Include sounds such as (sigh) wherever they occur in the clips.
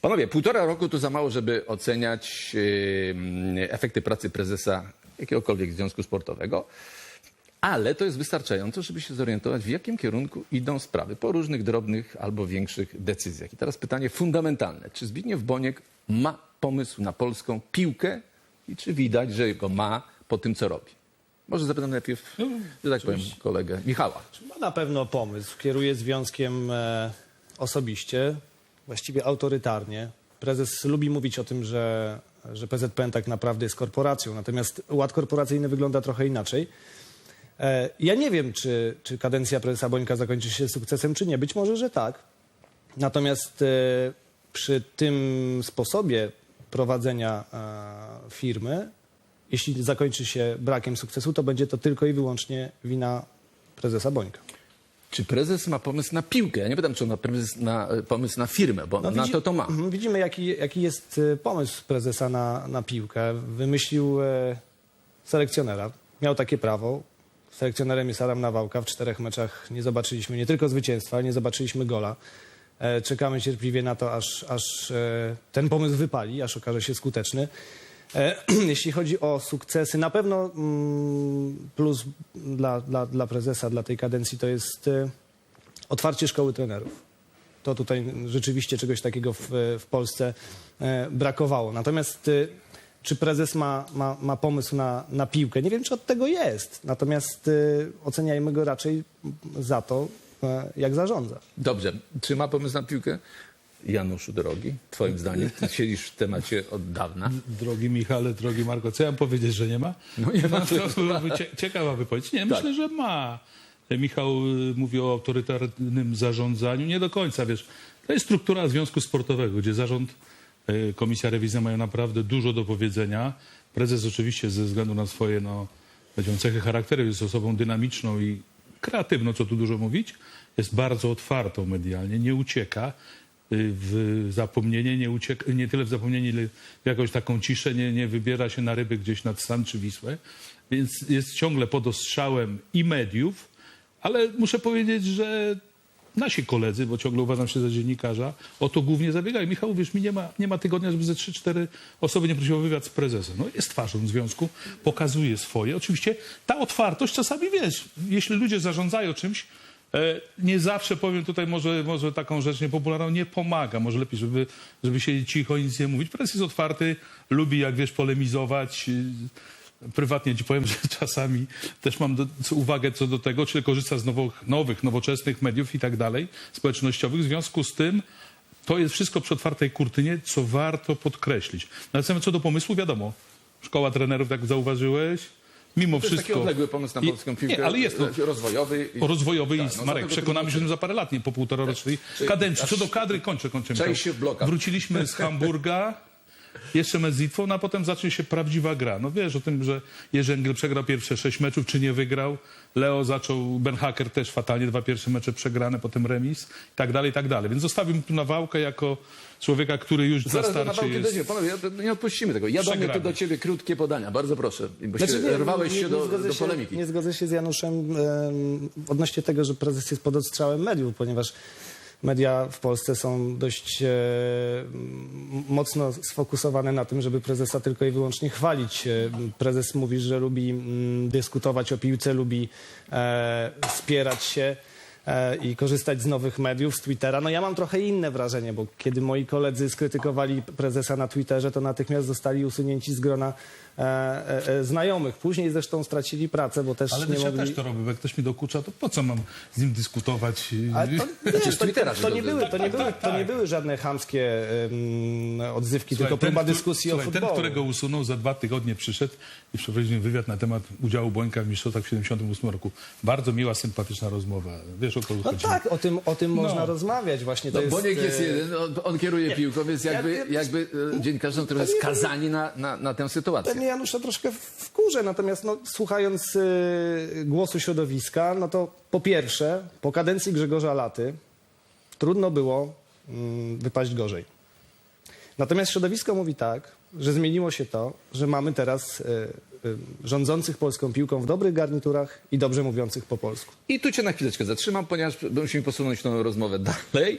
Panowie, półtora roku to za mało, żeby oceniać yy, efekty pracy prezesa jakiegokolwiek związku sportowego, ale to jest wystarczająco, żeby się zorientować, w jakim kierunku idą sprawy po różnych drobnych albo większych decyzjach. I teraz pytanie fundamentalne. Czy Zbigniew Boniek ma pomysł na polską piłkę i czy widać, że go ma po tym, co robi? Może zapytam najpierw, że tak powiem, kolegę Michała. Ma na pewno pomysł. Kieruje związkiem e, osobiście, właściwie autorytarnie. Prezes lubi mówić o tym, że, że PZPN tak naprawdę jest korporacją, natomiast ład korporacyjny wygląda trochę inaczej. E, ja nie wiem, czy, czy kadencja prezesa Bońka zakończy się sukcesem, czy nie. Być może, że tak. Natomiast e, przy tym sposobie prowadzenia e, firmy, jeśli zakończy się brakiem sukcesu, to będzie to tylko i wyłącznie wina prezesa Bońka. Czy prezes ma pomysł na piłkę? Ja nie pytam, czy on ma prezes na, pomysł na firmę, bo na No widzi- to to ma. Mhm, Widzimy, jaki, jaki jest e, pomysł prezesa na, na piłkę. Wymyślił e, selekcjonera. Miał takie prawo. Selekcjonerem jest Adam Nawałka. W czterech meczach nie zobaczyliśmy nie tylko zwycięstwa, ale nie zobaczyliśmy gola. E, Czekamy cierpliwie na to, aż, aż e, ten pomysł wypali, aż okaże się skuteczny. E, (clears throat) Jeśli chodzi o sukcesy, na pewno mm, plus dla, dla, dla prezesa, dla tej kadencji to jest e, otwarcie szkoły trenerów. To tutaj rzeczywiście czegoś takiego w, w Polsce e, brakowało. Natomiast czy prezes ma, ma, ma pomysł na, na piłkę? Nie wiem, czy od tego jest. Natomiast oceniajmy go raczej za to, jak zarządza. Dobrze. Czy ma pomysł na piłkę? Januszu drogi, twoim zdaniem, ty siedzisz w temacie od dawna. Drogi Michale, drogi Marko, co ja mam powiedzieć, że nie ma? No nie ma. ciekawa wypowiedź. Nie, myślę, że ma. Michał y, mówi o autorytarnym zarządzaniu. Nie do końca, wiesz. To jest struktura Związku Sportowego, gdzie zarząd, y, komisja rewizyjna mają naprawdę dużo do powiedzenia. Prezes oczywiście ze względu na swoje, no, cechy charakteru jest osobą dynamiczną i kreatywną, co tu dużo mówić. Jest bardzo otwartą medialnie, nie ucieka w zapomnienie, nie, ucieka, nie tyle w zapomnienie, ile w jakąś taką ciszę, nie, nie wybiera się na ryby gdzieś nad Stan czy Wisłę, więc jest ciągle pod ostrzałem i mediów, ale muszę powiedzieć, że nasi koledzy, bo ciągle uważam się za dziennikarza, o to głównie zabiegają. Michał, wiesz, mi nie ma, nie ma tygodnia, żeby ze 3-4 osoby nie prosiły o wywiad z prezesem. No jest twarzą związku, pokazuje swoje. Oczywiście ta otwartość czasami, wiesz, jeśli ludzie zarządzają czymś, Nie zawsze powiem tutaj może, może taką rzecz niepopularną, nie pomaga. Może lepiej, żeby, żeby siedzieć cicho nic nie mówić. Prezes jest otwarty, lubi, jak wiesz, polemizować. Y, Prywatnie ci powiem, (laughs) że czasami też mam do, uwagę co do tego, czy korzysta z nowych, nowych, nowoczesnych mediów i tak dalej, społecznościowych. W związku z tym to jest wszystko przy otwartej kurtynie, co warto podkreślić. Natomiast co do pomysłu, wiadomo, szkoła trenerów, jak zauważyłeś, mimo To jest taki wszystko... odległy pomysł na polską piłkę. Nie, ale jest to rozwojowy. i- rozwojowy Tak, i no, Marek, przekonamy się o tym za parę lat, nie po półtorocznej Czy- kadencji. Co do kadry, kończę, blokach. Wróciliśmy z (laughs) Hamburga, jeszcze mecz z Litwą, no a potem zacznie się prawdziwa gra. No wiesz o tym, że Jerzy Engel przegrał pierwsze sześć meczów, czy nie wygrał. Leo zaczął, Ben Hacker też fatalnie, dwa pierwsze mecze przegrane, potem remis i tak dalej, i tak dalej. Więc zostawił tu Nawałkę jako człowieka, który już Zaraz za starcie jest... dojdziemy. Panowie, nie odpuścimy tego. Ja do mnie tu do ciebie krótkie podania. Bardzo proszę. Bo się Znaczy, nie, rwałeś nie- się nie do, do się- polemiki. Nie zgodzę się z Januszem em, odnośnie tego, że prezes jest pod ostrzałem mediów, ponieważ media w Polsce są dość e, mocno sfokusowane na tym, żeby prezesa tylko i wyłącznie chwalić. E, Prezes mówi, że lubi mm, dyskutować o piłce, lubi e, wspierać się i korzystać z nowych mediów, z Twittera. No ja mam trochę inne wrażenie, bo kiedy moi koledzy skrytykowali prezesa na Twitterze, to natychmiast zostali usunięci z grona e, e, e, znajomych. Później zresztą stracili pracę, bo też Ale nie też ja mogli... też to robię, bo jak ktoś mi dokucza, to po co mam z nim dyskutować? Ale to, (laughs) nie, to, to, to, nie były, to, nie Tak, były, tak, to nie tak. były żadne chamskie em, odzywki, Słuchaj, tylko próba który- dyskusji słuchaj, o futbolu. Ten, którego usunął, za dwa tygodnie przyszedł i przeprowadził wywiad na temat udziału Bońka w mistrzostwach w 78 roku. Bardzo miła, sympatyczna rozmowa. Wiesz o co No chodzi? tak, o tym, o tym No. można rozmawiać. Właśnie to No, jest, Boniek jest e, jeden, on, on kieruje piłką, więc jakby, ja- jakby e, dziennikarze są trochę skazani na, na, na tę sytuację. Pewnie Janusza troszkę wkurzę, natomiast no, słuchając y, głosu środowiska, no to po pierwsze, po kadencji Grzegorza Laty trudno było mm, wypaść gorzej. Natomiast środowisko mówi tak, że zmieniło się to, że mamy teraz y, rządzących polską piłką w dobrych garniturach i dobrze mówiących po polsku. I tu cię na chwileczkę zatrzymam, ponieważ musimy posunąć tą rozmowę dalej.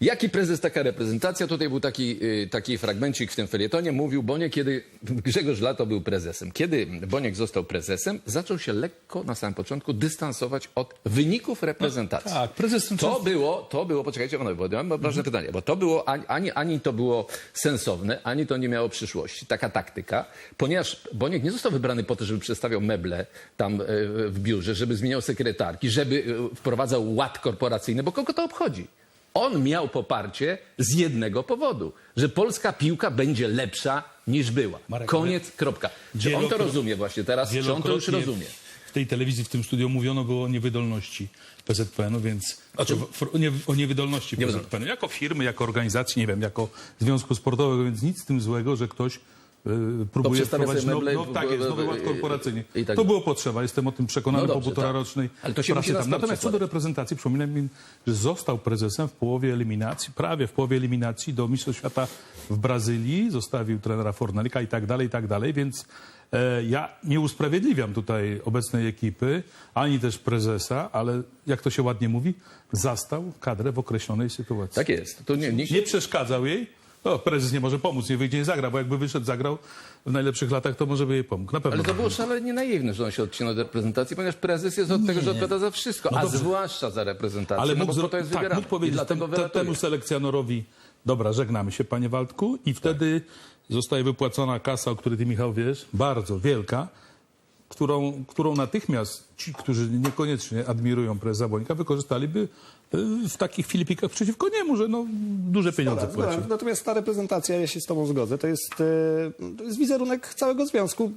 Jaki prezes, taka reprezentacja? Tutaj był taki, y, taki fragmencik w tym felietonie. Mówił Boniek, kiedy Grzegorz Lato był prezesem. Kiedy Boniek został prezesem, zaczął się lekko na samym początku dystansować od wyników reprezentacji. Tak, prezes ten To było, to było, poczekajcie panowie, bo ja mam ważne pytanie, bo to było, ani, ani, ani to było sensowne, ani to nie miało przyszłości. Taka taktyka, ponieważ Boniek nie został wybrany po to, żeby przedstawiał meble tam e, w biurze, żeby zmieniał sekretarki, żeby e, wprowadzał ład korporacyjny, bo kogo to obchodzi? On miał poparcie z jednego powodu, że polska piłka będzie lepsza niż była. Marek, Koniec, kropka. Czy on to rozumie właśnie teraz? Czy on to już rozumie? W tej telewizji, w tym studiu mówiono było o niewydolności PZPN-u, więc O czym? o, nie, o niewydolności. PZPN-u. Jako firmy, jako organizacji, nie wiem, jako związku sportowego, więc nic z tym złego, że ktoś próbuje przedstawia wprowadzić no, no, tak jest, nowy ład korporacyjny. tak to było potrzeba, jestem o tym przekonany No po dobrze, półtora tak. rocznej Ale to się pracy tam. Natomiast co do reprezentacji, przypominam mi, że został prezesem w połowie eliminacji, prawie w połowie eliminacji do Mistrzostw Świata w Brazylii, zostawił trenera Fornalika i tak dalej, i tak dalej, więc e, ja nie usprawiedliwiam tutaj obecnej ekipy, ani też prezesa, ale jak to się ładnie mówi, zastał kadrę w określonej sytuacji. Tak jest. To nie, Nie przeszkadzał jej. O, prezes nie może pomóc, nie wyjdzie, nie zagra, bo jakby wyszedł, zagrał w najlepszych latach, to może by jej pomógł. Na pewno. Ale to było szalenie naiwne, że on się odcina od reprezentacji, ponieważ prezes jest od tego, że odpowiada za wszystko, a dobrze. zwłaszcza za reprezentację, Ale no mógł, bo po zro- to jest tak, wybierany. mógł powiedzieć I dlatego tem, te, wylatuje. temu selekcjonorowi, dobra, żegnamy się, panie Waldku, i wtedy zostaje wypłacona kasa, o której ty, Michał, wiesz, bardzo wielka, którą, którą natychmiast ci, którzy niekoniecznie admirują prezesa Bońka, wykorzystaliby w takich filipikach przeciwko niemu, że no, duże pieniądze Zgoda, płaci. zgoda. Natomiast ta reprezentacja, ja się z Tobą zgodzę, to jest, e, to jest wizerunek całego Związku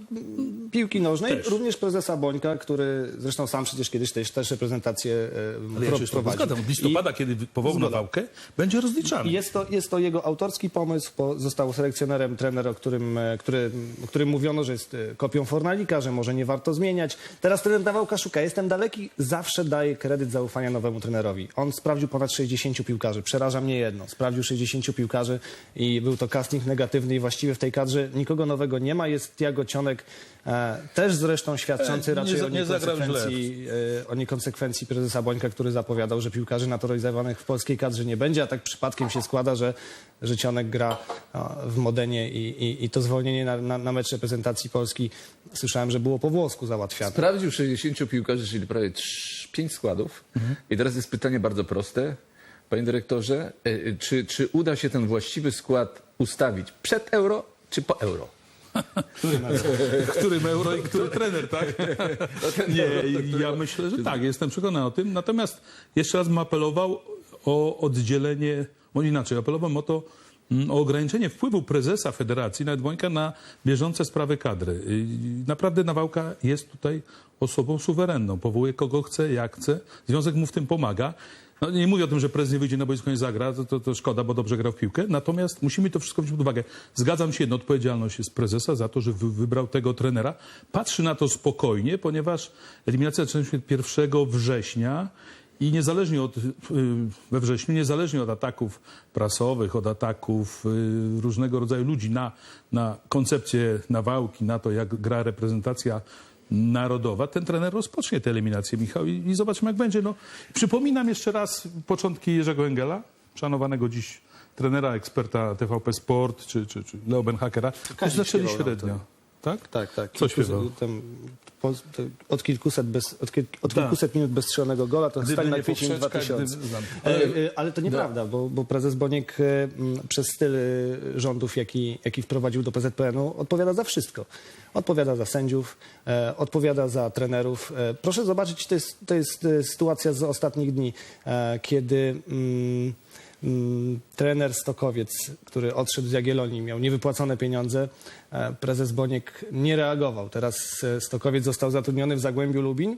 Piłki Nożnej, Też. również prezesa Bońka, który zresztą sam przecież kiedyś też, też reprezentację Ale ja pro, z tobą prowadził. zgadzam. Od listopada, kiedy powołał na Zgoda. wałkę, będzie rozliczany. I Jest to, jest to jego autorski pomysł, został selekcjonerem trener, o którym, e, który, o którym mówiono, że jest e, kopią Fornalika, że może nie warto zmieniać. Teraz trener Dawałka szuka. Jestem daleki, zawsze daję kredyt zaufania nowemu trenerowi. On sprawdził ponad 60 piłkarzy. Przeraża mnie jedno. Sprawdził 60 piłkarzy i był to casting negatywny i właściwie w tej kadrze nikogo nowego nie ma. Jest Tiago Cionek, e, też zresztą świadczący E, nie raczej o nie źle. niekonsekwencji e, o niekonsekwencji prezesa Bońka, który zapowiadał, że piłkarzy naturalizowanych w polskiej kadrze nie będzie, a tak przypadkiem się składa, że, że Cionek gra a, w Modenie i, i, i to zwolnienie na, na, na mecz reprezentacji Polski słyszałem, że było po włosku załatwiane. Sprawdził 60 piłkarzy, czyli prawie 5 składów. I teraz jest pytanie bardzo proste. Panie dyrektorze, e, e, czy, czy uda się ten właściwy skład ustawić przed euro, czy po euro? Którym euro (laughs) i który trener, tak? (laughs) Nie, i ja myślę, że tak, jestem przekonany o tym. Natomiast jeszcze raz bym apelował o oddzielenie, może inaczej, apelowałem o to, o ograniczenie wpływu prezesa federacji, nawet Bońka, na bieżące sprawy kadry. I Naprawdę Nawałka jest tutaj osobą suwerenną. Powołuje kogo chce, jak chce. Związek mu w tym pomaga. No, nie mówię o tym, że prezes nie wyjdzie na boisko nie zagra, to, to, to szkoda, bo dobrze grał w piłkę. Natomiast musimy to wszystko wziąć pod uwagę. Zgadzam się, jedno, odpowiedzialność jest prezesa za to, że wy, wybrał tego trenera. Patrzy na to spokojnie, ponieważ eliminacja zaczyna się 1 września i niezależnie od, y, we wrześniu, niezależnie od ataków prasowych, od ataków y, różnego rodzaju ludzi na, na koncepcję nawałki, na to, jak gra reprezentacja narodowa, ten trener rozpocznie tę eliminację, Michał, i, i zobaczymy, jak będzie. No, przypominam jeszcze raz początki Jerzego Engela, szanowanego dziś trenera, eksperta TVP Sport, czy, czy, czy Leo Benhakera. Zaczęli nam średnio. Tak? Tak, tak. Co śpiewał? Tam, po, od kilkuset, bez, od, od Tak. kilkuset minut bez strzelonego gola to Gdyby stali na kwiecień poprzeczka, 2000. gdyby- znam. E, e, ale to nieprawda, bo, bo prezes Boniek e, przez styl rządów, jaki, jaki wprowadził do PZPN-u, odpowiada za wszystko. Odpowiada za sędziów, e, odpowiada za trenerów. E, proszę zobaczyć, to jest, to jest sytuacja z ostatnich dni, e, kiedy... Mm, trener Stokowiec, który odszedł z Jagiellonii, miał niewypłacone pieniądze. E, Prezes Boniek nie reagował. Teraz e, Stokowiec został zatrudniony w Zagłębiu Lubin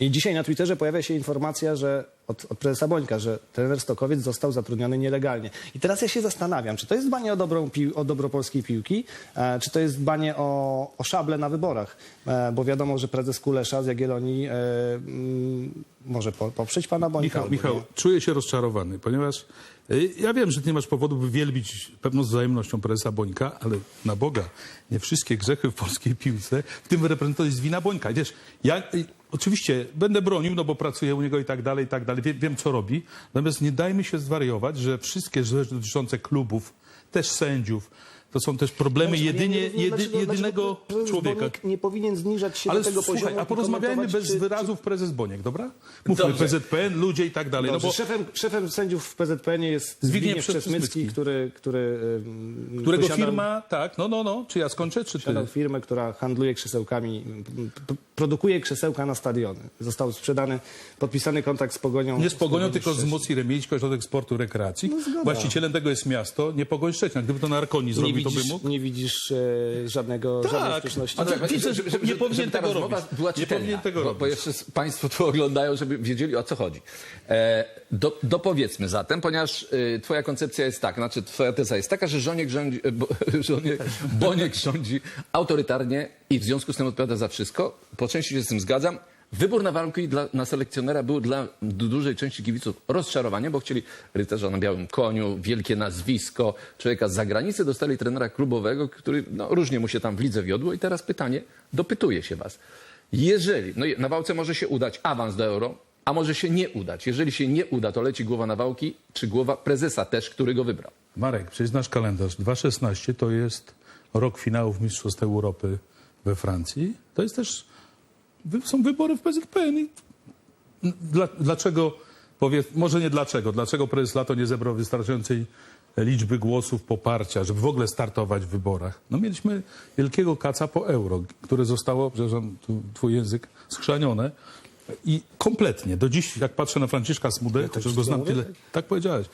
I dzisiaj na Twitterze pojawia się informacja, że od, od prezesa Bońka, że trener Stokowiec został zatrudniony nielegalnie. I teraz ja się zastanawiam, czy to jest dbanie o, dobrą pił, o dobro polskiej piłki, e, czy to jest dbanie o, o szable na wyborach. E, bo wiadomo, że prezes Kulesza z Jagiellonii e, mm, może po, poprzeć pana Bońka. Michał, albo Michał, nie. czuję się rozczarowany, ponieważ y, ja wiem, że ty nie masz powodu, by wielbić pewną wzajemnością prezesa Bońka, ale na Boga, nie wszystkie grzechy w polskiej piłce, w tym reprezentant jest wina Bońka. Wiesz, ja y, oczywiście będę bronił, no bo pracuję u niego i tak dalej, i tak dalej, wiem, wiem co robi, natomiast nie dajmy się zwariować, że wszystkie rzeczy dotyczące klubów, też sędziów, to są też problemy nie jedynie, rozumiem, jedy, jedynego człowieka. Boniek nie powinien zniżać się Ale do tego słuchaj, poziomu. a porozmawiajmy bez czy- wyrazów prezes Boniek, dobra? Mówmy Dobrze. PZPN, ludzie i tak dalej. Dobrze, no bo szefem, szefem sędziów w PZPN jest Zbigniew Przesmycki, który, który Którego firma, tak, no, no, no, czy ja skończę, czy ty? firmę, która handluje krzesełkami, produkuje krzesełka na stadiony. Został sprzedany, podpisany kontrakt z Pogonią. Nie z Pogonią, tylko z. Moc Remińsko, Ośrodek Sportu Rekreacji. No. Właścicielem tego jest miasto, nie Pogoń Szczecin. Gdyby to na Arkonii Nie zrobił, to by widzisz, mógł. nie widzisz e, żadnego, żadnej Tak, a Dobra, widzę, że nie powinien ta tego robić. Była Nie powinien tego bo, robić. bo jeszcze Państwo tu oglądają, żeby wiedzieli o co chodzi. E, do, dopowiedzmy zatem, ponieważ y, Twoja koncepcja jest taka, znaczy Twoja teza jest taka, że Żoniek rządzi, e, bo, (laughs) żonie, Boniek rządzi autorytarnie i w związku z tym odpowiada za wszystko. Po części się z tym zgadzam. Wybór na warunki dla, na selekcjonera był dla du- dużej części kibiców rozczarowaniem, bo chcieli rycerza na białym koniu, wielkie nazwisko, człowieka z zagranicy, dostali trenera klubowego, który no, różnie mu się tam w lidze wiodło. I teraz pytanie, dopytuję się was. Jeżeli, no na wałce może się udać awans do euro, a może się nie udać. Jeżeli się nie uda, to leci głowa na wałki, czy głowa prezesa też, który go wybrał. Marek, przecież nasz kalendarz 2016 to jest rok finałów Mistrzostw Europy we Francji. To jest też, są wybory w PZPN. I dla, dlaczego, powie, może nie dlaczego, dlaczego prezes Lato nie zebrał wystarczającej liczby głosów poparcia, żeby w ogóle startować w wyborach? No mieliśmy wielkiego kaca po euro, które zostało, przepraszam, tu twój język, skrzanione. I kompletnie, do dziś, jak patrzę na Franciszka Smudę, chociaż go znam tyle, tak powiedziałeś.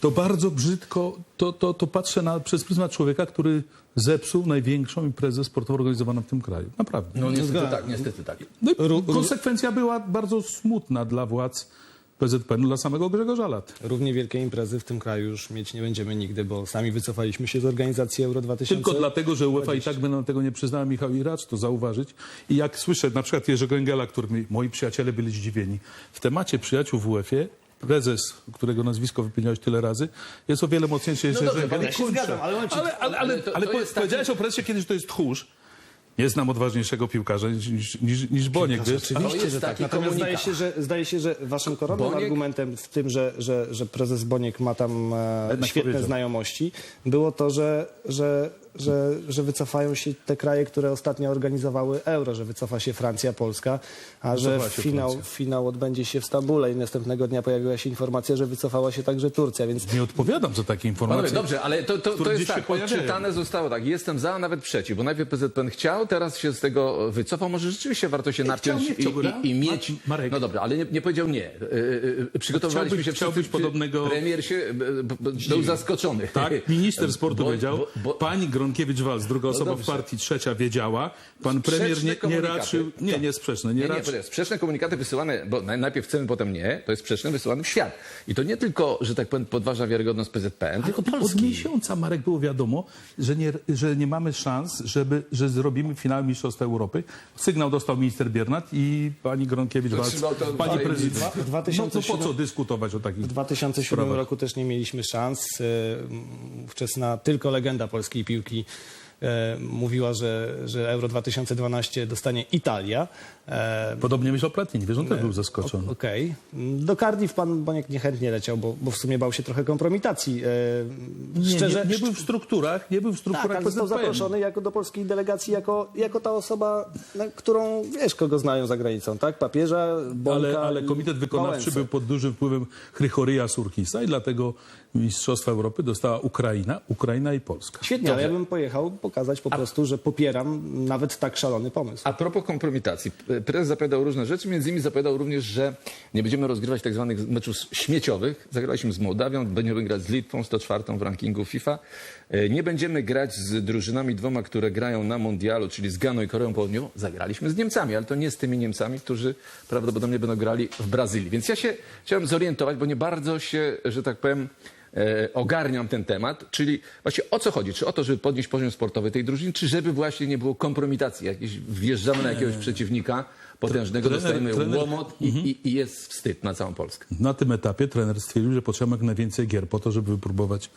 To bardzo brzydko, to, to, to patrzę na, przez pryzmat człowieka, który zepsuł największą imprezę sportowo organizowaną w tym kraju. Naprawdę. No niestety tak, niestety tak. No konsekwencja była bardzo smutna dla władz PZPN, dla samego Grzegorza Lat. Równie wielkie imprezy w tym kraju już mieć nie będziemy nigdy, bo sami wycofaliśmy się z organizacji Euro 2000. Tylko dlatego, że UEFA i tak by nam tego nie przyznała, Michał i racz to zauważyć. I jak słyszę na przykład Jerzego Engela, który mi, moi przyjaciele byli zdziwieni, w temacie przyjaciół w UEFA prezes, którego nazwisko wypieniałeś tyle razy, jest o wiele mocniejszy niż No dobrze, Jerzy Engel. ja się Kończę. zgadzam, ale ale, ale, ale, Ale ale to po- jest taki- powiedziałeś o prezesie kiedyś, że to jest tchórz. Nie znam odważniejszego piłkarza niż, niż, niż, niż Boniek. wiesz? Oczywiście, jest że tak. Natomiast zdaje się, że, zdaje się, że waszym koronnym Boniek- argumentem w tym, że, że, że prezes Boniek ma tam e, świetne powiedział. znajomości, było to, że, że, że, że wycofają się te kraje, które ostatnio organizowały euro, że wycofa się Francja, Polska, a że finał, finał odbędzie się w Stambule i następnego dnia pojawiła się informacja, że wycofała się także Turcja, więc Nie odpowiadam za takie Panowie, informacje. dobrze, ale to, to, to jest tak, odczytane zostało tak, jestem za, a nawet przeciw, bo najpierw PZPN chciał, teraz się z tego wycofał, może rzeczywiście warto się napiąć i, i, i mieć... Ma- Marek. No dobra, ale nie, nie powiedział nie. Y, y, y, Przygotowaliśmy Chciałbyś- się chciałbyś wszyscy, podobnego- Premier się był zaskoczony. Tak, (laughs) minister sportu Bo- wiedział, bo- bo- pani Gronkiewicz-Walc, druga osoba w dobrze. partii, trzecia wiedziała, pan premier Sprzeczne nie, nie komunikaty. raczył, nie, nie sprzeczne, nie, Nie, nie, raczył. poczekaj, sprzeczne komunikaty wysyłane, bo naj- najpierw chcemy, potem nie, to jest sprzeczne wysyłane w świat. I to nie tylko, że tak powiem, podważa wiarygodność PZPN, tylko Od, od Polski. miesiąca, Marek, było wiadomo, że nie, że nie mamy szans, żeby, że zrobimy finał Mistrzostw Europy. Sygnał dostał minister Biernat i pani Gronkiewicz-Walc, to pani w prezydent. W No, no 2007 po co dyskutować o takich W 2007 sprawach? roku też nie mieliśmy szans. E, Ówczesna tylko legenda polskiej piłki e, mówiła, że, że Euro 2012 dostanie Italia. E, Podobnie myślał Platini, wiesz, on też był zaskoczony. Okej. Do Cardiff pan Boniek niechętnie leciał, bo, bo w sumie bał się trochę kompromitacji. E, Nie, szczerze, nie, nie był w strukturach, nie był w tak, strukturach ale został zaproszony jako do polskiej delegacji, jako, jako ta osoba, którą wiesz, kogo znają za granicą, tak? Papieża, Bonka Ale, ale komitet wykonawczy był pod dużym wpływem Chrychoryja Surkisa i dlatego Mistrzostwa Europy dostała Ukraina, Ukraina i Polska. Świetnie, ale ja bym pojechał, bo pokazać po prostu, że popieram nawet tak szalony pomysł. A propos kompromitacji. Prezes zapowiadał różne rzeczy, między innymi zapowiadał również, że nie będziemy rozgrywać tak zwanych meczów śmieciowych. Zagraliśmy z Mołdawią, będziemy grać z Litwą, 104 w rankingu FIFA. E, Nie będziemy grać z drużynami dwoma, które grają na mundialu, czyli z Ganą i Koreą Południową. Zagraliśmy z Niemcami, ale to nie z tymi Niemcami, którzy prawdopodobnie będą grali w Brazylii. Więc ja się chciałem zorientować, bo nie bardzo się, że tak powiem, ogarniam ten temat, czyli właśnie o co chodzi? Czy o to, żeby podnieść poziom sportowy tej drużyny, czy żeby właśnie nie było kompromitacji, jakieś wjeżdżamy na jakiegoś przeciwnika potężnego, trener- dostajemy trener- łomot i, i, i jest wstyd na całą Polskę. Na tym etapie trener stwierdził, że potrzeba jak najwięcej gier po to, żeby wypróbować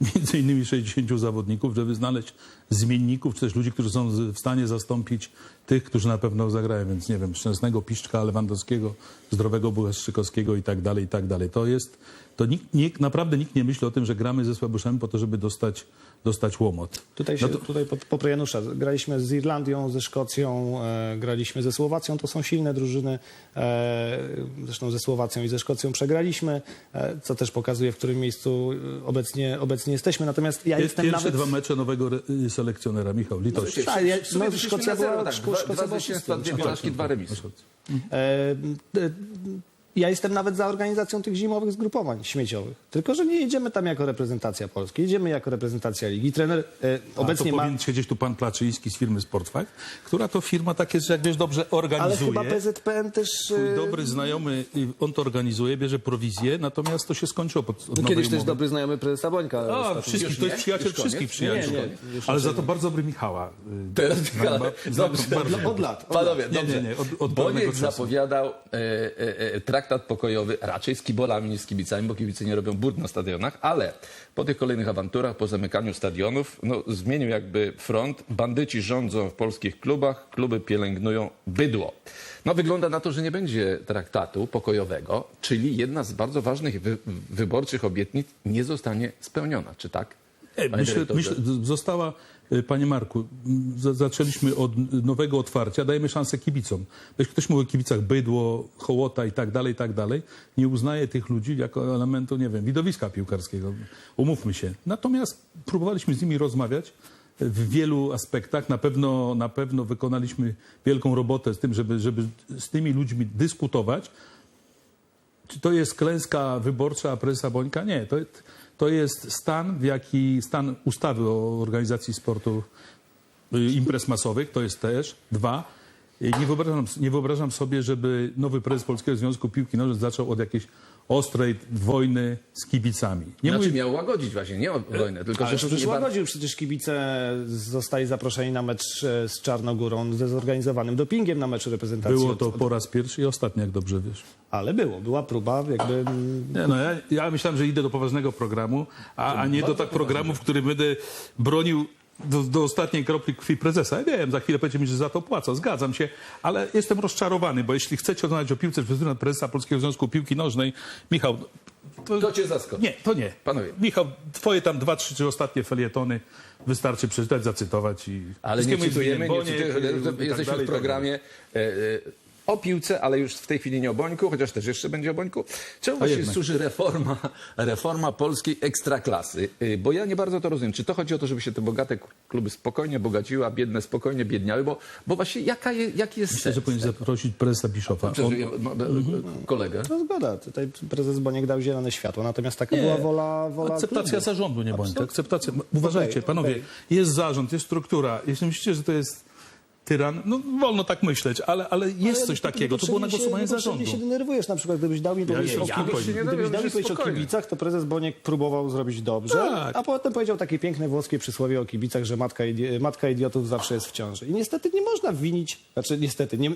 (laughs) między innymi 60 zawodników, żeby znaleźć zmienników, czy też ludzi, którzy są w stanie zastąpić tych, którzy na pewno zagrają. Więc nie wiem, Szczęsnego, Piszczka, Lewandowskiego, Zdrowego Błaszczykowskiego i tak dalej, i tak dalej. To jest, to nikt, nikt, naprawdę nikt nie myśli o tym, że gramy ze słabuszami po to, żeby dostać, dostać łomot. Tutaj, się, No to- tutaj pod, poprzez Janusza. Graliśmy z Irlandią, ze Szkocją, e, graliśmy ze Słowacją. To są silne drużyny. E, zresztą ze Słowacją i ze Szkocją przegraliśmy, e, co też pokazuje, w którym miejscu e, obecnie, obecnie jesteśmy. Natomiast ja Jest jestem pierwsze nawet... dwa mecze nowego re- selekcjonera, Michał, litości. Tak, ja- W sumie no, Szkocja była- tak, dwa, zwycięstwa, dwie porażki, dwa remisy. Ja jestem nawet za organizacją tych zimowych zgrupowań śmieciowych. Tylko, że nie jedziemy tam jako reprezentacja Polski. Jedziemy jako reprezentacja ligi. Trener e, A obecnie to ma... powinien siedzieć tu pan Placzyński z firmy Sportfakt, która to firma tak jest, że jak wiesz, dobrze Ale organizuje. chyba PZPN też... Twój e, dobry znajomy, on to organizuje, bierze prowizję, natomiast to się skończyło pod od No, kiedyś też dobry znajomy prezesa Bońka. A, wszystkich, Już to jest przyjaciel Już koniec? wszystkich przyjaciół. Nie, nie, Ale za to bardzo dobry Michała. y, Teraz, ale, znam dobrze, od lat. Od Panowie, dobrze. nie, nie, od- od Boniek zapowiadał e, e, e, traktat pokojowy raczej z kibolami niż z kibicami, bo kibice nie robią burt na stadionach, ale po tych kolejnych awanturach, po zamykaniu stadionów, no, zmienił jakby front. Bandyci rządzą w polskich klubach, kluby pielęgnują bydło. No wygląda na to, że nie będzie traktatu pokojowego, czyli jedna z bardzo ważnych wy, wyborczych obietnic nie zostanie spełniona. Czy tak? E, Myślę, została, e, panie Marku, zaczęliśmy od nowego otwarcia, dajemy szansę kibicom. Jeśli ktoś mówi o kibicach bydło, hołota i tak dalej, i tak dalej, nie uznaje tych ludzi jako elementu, nie wiem, widowiska piłkarskiego. Umówmy się. Natomiast próbowaliśmy z nimi rozmawiać w wielu aspektach. Na pewno, na pewno wykonaliśmy wielką robotę z tym, żeby, żeby z tymi ludźmi dyskutować. Czy to jest klęska wyborcza prezesa Bońka? Nie. To, to jest stan, w jaki stan ustawy o organizacji sportu y, imprez masowych, to jest też. Dwa, nie wyobrażam, nie wyobrażam sobie, żeby nowy prezes Polskiego Związku Piłki Nożnej zaczął od jakiejś ostrej wojny z kibicami. Nie Znaczy mówię, miał łagodzić właśnie, nie o wojnę, tylko Ale że przecież łagodził, przecież kibice zostali zaproszeni na mecz e, z Czarnogórą ze zorganizowanym dopingiem na meczu reprezentacji. było to po raz pierwszy i ostatni, jak dobrze wiesz. Ale było, była próba jakby... Nie, no ja, ja myślałem, że idę do poważnego programu, a, a nie do tak programu, w którym będę bronił do, do ostatniej kropli krwi prezesa. Ja wiem, za chwilę powiecie mi, że za to płacę. Zgadzam się, ale jestem rozczarowany, bo jeśli chcecie rozmawiać o piłce pryzmat prezesa Polskiego Związku Piłki Nożnej, Michał, to, To cię zaskoczy. nie, to nie. Panowie. Michał, twoje tam dwa, trzy, trzy ostatnie felietony wystarczy przeczytać, zacytować i... Ale nie cytujemy, nie Boniek, cytujemy, i tak jesteśmy dalej, w tak programie e, e, o piłce, ale już w tej chwili nie o Bońku, chociaż też jeszcze będzie o Bońku. Czemu właśnie służy reforma, reforma polskiej ekstraklasy? Y, Bo ja nie bardzo to rozumiem. Czy to chodzi o to, żeby się te bogate kluby spokojnie bogaciły, a biedne spokojnie biedniały? Bo, bo właśnie jaka je, jaki jest Myślę, że sens? powinien zaprosić prezesa Biszofa. On, Przepraszam, ja- no, e, kolegę. No zgoda, tutaj prezes Boniek dał zielone światło, natomiast taka była wola, wola Akceptacja klubu. zarządu, nie bądź. Akceptacja. Uważajcie, Okej, panowie, okej. jest zarząd, jest struktura. Jeśli myślicie, że to jest tyran, no wolno tak myśleć, ale, ale jest Ale coś takiego. To było na się- zarządu. się denerwujesz na przykład, gdybyś dał mi powiedzieć Nie gdybyś dał mi powiedzieć o kibicach, to prezes Boniek próbował zrobić dobrze, Tak. a potem powiedział takie piękne włoskie przysłowie o kibicach, że matka, matka idiotów zawsze jest w ciąży. I niestety nie można winić, znaczy niestety, nie,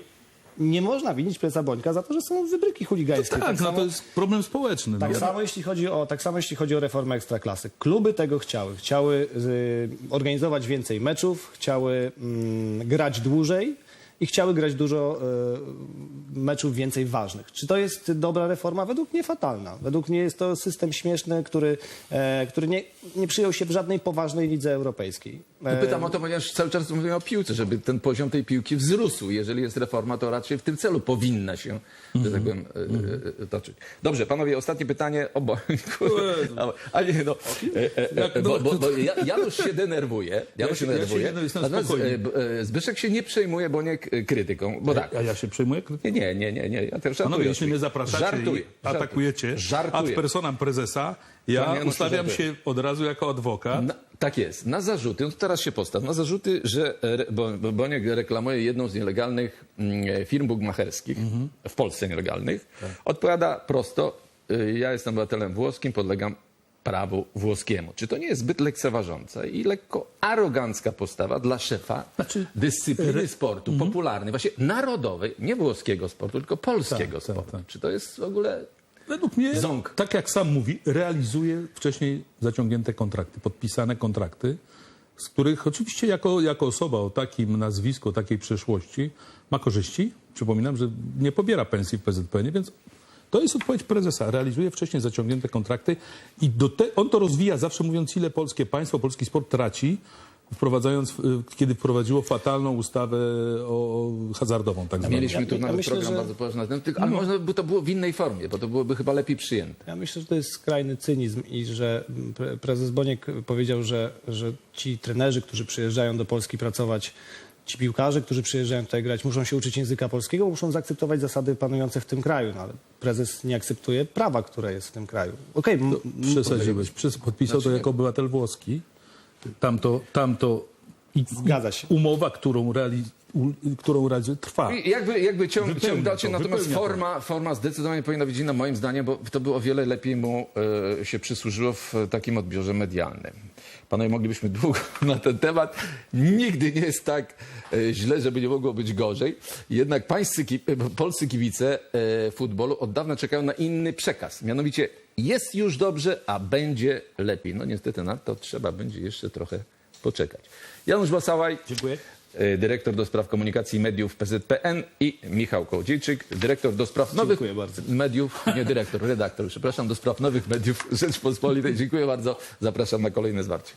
nie można winić prezesa Bońka za to, że są wybryki chuligańskie. Tak, no samo- to jest problem społeczny. Tak no. samo, jeśli chodzi o, tak samo jeśli chodzi o reformę Ekstraklasy. Kluby tego chciały. Chciały y, organizować więcej meczów, chciały mm, grać dłużej i chciały grać dużo e, meczów więcej ważnych. Czy to jest dobra reforma? Według mnie fatalna. Według mnie jest to system śmieszny, który, e, który nie, nie przyjął się w żadnej poważnej lidze europejskiej. No pytam o to, ponieważ cały czas mówimy o piłce, żeby ten poziom tej piłki wzrósł. Jeżeli jest reforma, to raczej w tym celu powinna się, że tak powiem, e, e, toczyć. Dobrze, panowie, ostatnie pytanie. O, bo, (laughs) a, nie, no, e, e, e, bo, bo, bo ja- Janusz się denerwuje. Janusz się- denerwuje. nie- Natomiast, e, e, Zbyszek się nie przejmuje Boniek e, krytyką, bo tak. A ja się przejmuję krytyką. Nie, nie, nie, nie, ja też żartuję. Panowie, jeśli mnie zapraszacie żartuję, i atakujecie ad Żartuję. personam prezesa, ja ustawiam się od razu jako adwokat. Na, tak jest. Na zarzuty, no to teraz się postaw, na zarzuty, że bo, bo Boniek reklamuje jedną z nielegalnych mm, firm bugmacherskich, w Polsce nielegalnych, odpowiada prosto, y, ja jestem obywatelem włoskim, podlegam prawu włoskiemu. Czy to nie jest zbyt lekceważąca i lekko arogancka postawa dla szefa Znaczy, dyscypliny sportu popularnej, właśnie narodowej, nie włoskiego sportu, tylko polskiego Tak, tak, sportu? tak. Czy to jest w ogóle... Według mnie, Ząg. tak jak sam mówi, realizuje wcześniej zaciągnięte kontrakty, podpisane kontrakty, z których oczywiście jako, jako osoba o takim nazwisku, o takiej przeszłości ma korzyści. Przypominam, że nie pobiera pensji w PZPN, więc to jest odpowiedź prezesa. Realizuje wcześniej zaciągnięte kontrakty i do te, on to rozwija, zawsze mówiąc, ile polskie państwo, polski sport traci, wprowadzając, kiedy wprowadziło fatalną ustawę o hazardową, tak zwaną. Mieliśmy tu ja nawet myślę, program że- bardzo poważny ale można by to było w innej formie, bo to byłoby chyba lepiej przyjęte. Ja myślę, że to jest skrajny cynizm i że pre- prezes Boniek powiedział, że, że ci trenerzy, którzy przyjeżdżają do Polski pracować, ci piłkarze, którzy przyjeżdżają tutaj grać, muszą się uczyć języka polskiego, muszą zaakceptować zasady panujące w tym kraju. No, ale prezes nie akceptuje prawa, które jest w tym kraju. Okej, m- Przesadziłeś. Podpisał to jako obywatel włoski. Tamto, tamto i, Zgadza się. umowa, którą, reali, u, którą trwa. I Jakby, jakby ciąg, Wypełnia ciąg dalszy, to, natomiast to. forma, forma zdecydowanie powinna być inna, moim zdaniem, bo to by o wiele lepiej mu e, się przysłużyło w takim odbiorze medialnym. Panowie, moglibyśmy (laughs) długo na ten temat. Nigdy nie jest tak e, źle, żeby nie mogło być gorzej. Jednak pańscy, ki- e, polscy kibice e, futbolu od dawna czekają na inny przekaz. Mianowicie jest już dobrze, a będzie lepiej. No niestety na to trzeba będzie jeszcze trochę poczekać. Janusz Basałaj. Dziękuję. E, dyrektor do spraw komunikacji i mediów PZPN i Michał Kołodziejczyk, dyrektor do spraw nowych mediów, nie dyrektor, redaktor, przepraszam, do spraw nowych mediów Rzeczpospolitej. Dziękuję bardzo, zapraszam na kolejne zwarcie.